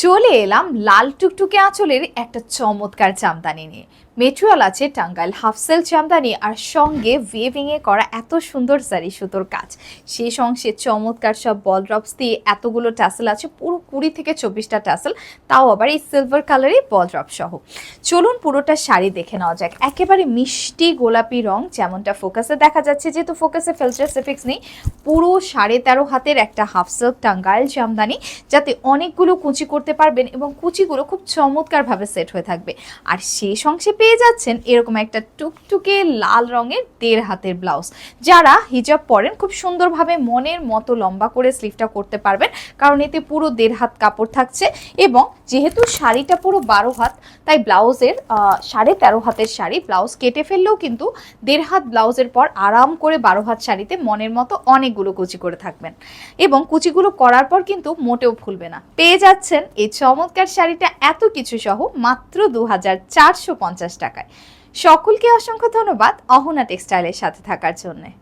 চলে এলাম লাল টুকটুকে আঁচলের একটা চমৎকার জামদানি নিয়ে। মেটেরিয়াল আছে টাঙ্গাইল হাফসেল জামদানি আর সঙ্গে ওয়েভিং এ করা এত সুন্দর সারি সুতোর কাজ। সেই সঙ্গে চমৎকার সব বল ড্রপস দিয়ে এতগুলো টাসেল আছে, পুরো কুড়ি থেকে চব্বিশটা টাসেল তাও আবার এই সিলভার কালারই বল ড্রপ সহ। চলুন পুরোটা শাড়ি দেখে নেওয়া যাক। একেবারে মিষ্টি গোলাপি রং, যেমনটা ফোকাসে দেখা যাচ্ছে, যেহেতু ফোকাসে ফিল্টার সেফিক্স নেই, পুরো সাড়ে তেরো হাতের একটা হাফ সিল্ক টাঙ্গাইল জামদানি যাতে অনেকগুলো কুচি করতে পারবেন এবং কুচিগুলো খুব চমৎকারভাবে সেট হয়ে থাকবে। আর সেই সঙ্গে পেয়ে যাচ্ছেন এরকম একটা টুকটুকে লাল রঙের দেড় হাতের ব্লাউজ। যারা হিজাব পরেন, খুব সুন্দরভাবে মনের মতো লম্বা করে স্লিভটা করতে পারবেন, কারণ এতে পুরো দেড় হাত কাপড় থাকছে এবং যেহেতু শাড়িটা পুরো বারো হাত, তাই ব্লাউজের সাড়ে তেরো হাতের শাড়ি ব্লাউজ কেটে ফেললেও কিন্তু দেড় হাত ব্লাউজের পর আরাম করে বারো হাত শাড়িতে মনের মতো অনেকগুলো কুচি করে থাকবেন। এবং কুচিগুলো করার পর কিন্তু মোটেও ভুলবে না। পেয়ে যাচ্ছেন এই চমৎকার শাড়িটা এত কিছু সহ মাত্র দু হাজার চারশো পঞ্চাশ টাকায়। সকলকে অসংখ্য ধন্যবাদ অহনা টেক্সটাইলের সাথে থাকার জন্যে।